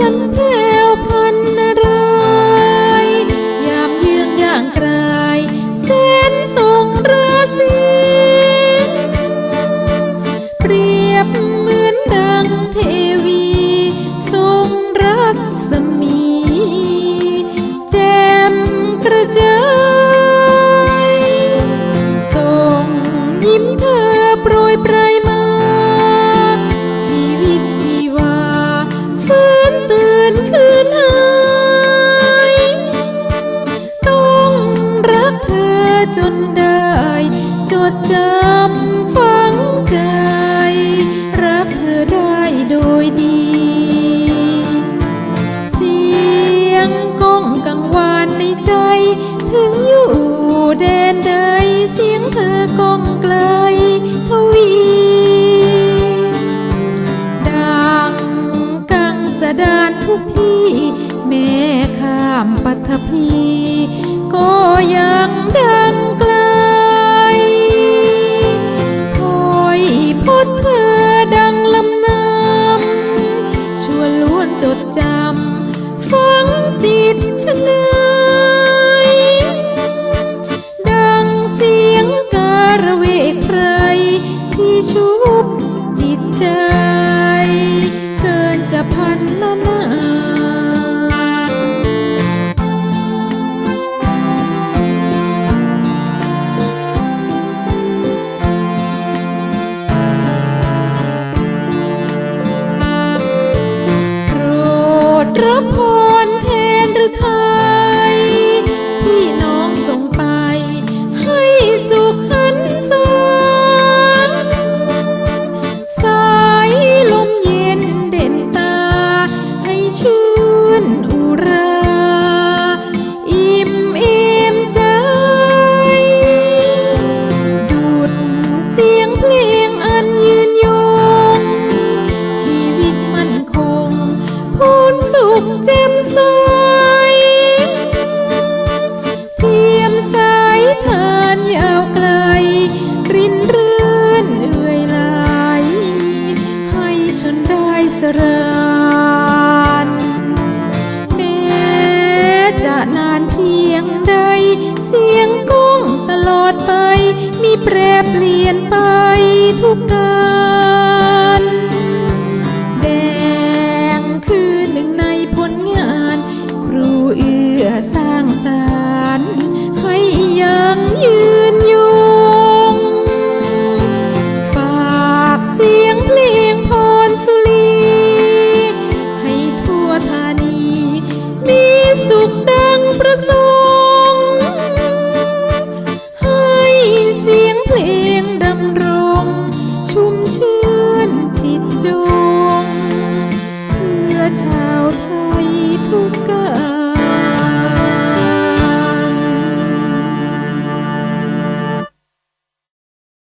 சென்று จนได้ จดจำฝังใจ รักเธอได้โดยดี เสียงก้องกังวานในใจ ถึงอยู่แดนใดเสียงเธอก้องไกลทวีดังกังสะดานทุกที่ แม่ข้ามปัทภี จิตฉันยดังเสียงการะเวกไพรที่ชุบจิตใจ เกินจะพันนานาโรดรับพือไทยที่น้องส่งไป ให้สุขหันษาสายลมเย็นเด่นตา ให้ชื่นอุรา อิ่มเอมใจ ดุดเสียงเพลงอันยืนยง ชีวิตมันคงพูนสุขแจ่มใส รินเรื่อนเอื่อยไหลให้ฉันได้สรานแม้จะนานเพียงใด เสียงก้องตลอดไป มีแปรเปลี่ยนไปทุกการแดงคือหนึ่งในผลงาน ครูเอื้อสร้างสร